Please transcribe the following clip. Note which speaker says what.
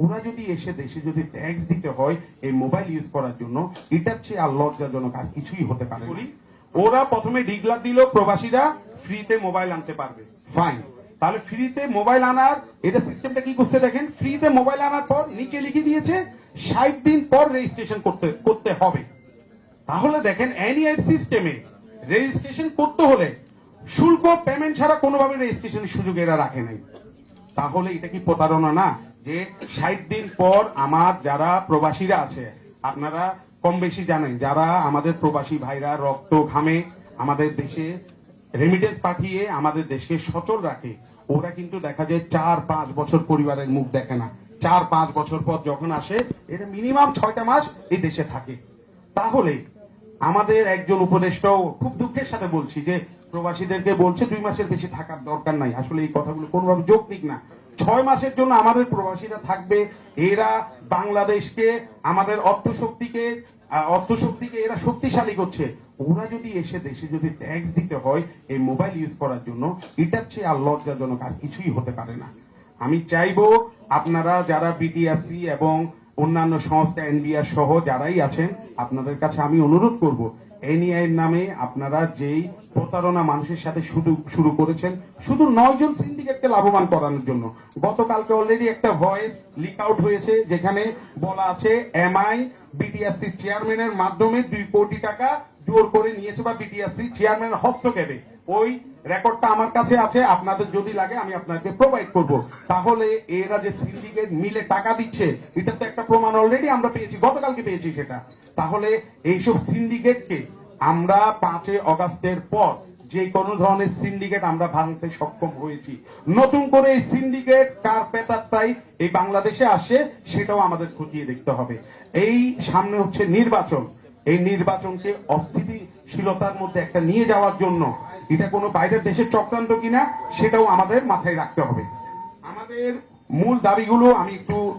Speaker 1: ওরা যদি এসে দেশে যদি ট্যাক্স দিতে হয় এই মোবাইল ইউজ করার জন্য এটার চেয়ে আর লজ্জাজনক আর কিছুই হতে পারে ওরা প্রথমে ডিগলার দিল প্রবাসীরা ফ্রিতে মোবাইল আনতে পারবে। ফাইন তাহলে ফ্রিতে মোবাইল আনার এটা সিস্টেমটা কি করছে দেখেন? ফ্রিতে মোবাইল আনার পর নিচে লিখে দিয়েছে ষাট দিন পর রেজিস্ট্রেশন করতে করতে হবে। তাহলে দেখেন এনআইড সিস্টেমে রেজিস্ট্রেশন করতে হলে শুল্ক পেমেন্ট ছাড়া কোনোভাবে রেজিস্ট্রেশনের সুযোগ এরা রাখে নাই। তাহলে এটা কি প্রতারণা না? যে ষাট দিন পর আমার যারা প্রবাসীরা আছে, আপনারা কম বেশি জানেন, যারা আমাদের প্রবাসী ভাইরা রক্ত ঘামে আমাদের দেশে রেমিটেন্স পাঠিয়ে আমাদের দেশকে সচল রাখে, ওরা কিন্তু দেখা যায় চার, পাঁচ বছর পরিবারের মুখ দেখে না। চার, পাঁচ বছর পর যখন আসে, এটা মিনিমাম ছয়টা মাস এই দেশে থাকে। তাহলে আমাদের একজন উপদেষ্টাও খুব দুঃখের সাথে বলছি যে, প্রবাসীদেরকে বলছে দুই মাসের বেশি থাকার দরকার নাই। আসলে এই কথাগুলো কোনোভাবে যৌক্তিক না। ছয় মাসের জন্য আমাদের প্রবাসীরা থাকবে। এরা বাংলাদেশকে, আমাদের অর্থশক্তিকে অর্থশক্তিকে এরা শক্তিশালী করছে। ওরা যদি এসে দেশে যদি ট্যাক্স দিতে হয়, এই মোবাইল ইউজ করার জন্য, এটার চেয়ে আর লজ্জাজনক আর কিছুই হতে পারে না। আমি চাইব আপনারা যারা বিটিআরসি এবং অন্যান্য সংস্থা এনবিআর সহ যারাই আছেন, আপনাদের কাছে আমি অনুরোধ করব এনইআই নামে আপনারা যেই প্রতারণা মানুষের সাথে শুরু শুরু করেছেন, শুধু নয় জন সিন্ডিকেটকে লাভবান করানোর জন্য। গতকালকে অলরেডি একটা ভয়েস লিক আউট হয়েছে, যেখানে বলা আছে এমআই বিটিআরসি চেয়ারম্যানের মাধ্যমে দুই কোটি টাকা জোর করে নিয়েছে বা বিটিআরসি চেয়ারম্যানের হস্তক্ষেপে। ওই রেকর্ডটা আমার কাছে আছে, আপনাদের যদি লাগে আমি আপনাকে প্রোভাইড করব। তাহলে এরা যে সিন্ডিকেট মিলে টাকা দিচ্ছে, এটা তো একটা প্রমাণ অলরেডি আমরা পেয়েছি, গতকালকে পেয়েছি সেটা। তাহলে এইসব সিন্ডিকেটকে আমরা পাঁচই অগাস্টের পর যে কোনো ধরনের সিন্ডিকেট আমরা ভাঙতে সক্ষম হয়েছি। নতুন করে এই সিন্ডিকেট কার পেতারটাই এই বাংলাদেশে আসে, সেটাও আমাদের খতিয়ে দেখতে হবে। এই সামনে হচ্ছে নির্বাচন। এই নির্বাচনকে অস্থিতিশীলতার মধ্যে একটা নিয়ে যাওয়ার জন্য এটা কোনো বাইরের দেশের চক্রান্ত কিনা, সেটাও আমাদের মাথায় রাখতে হবে। আমাদের মূল দাবিগুলো আমি একটু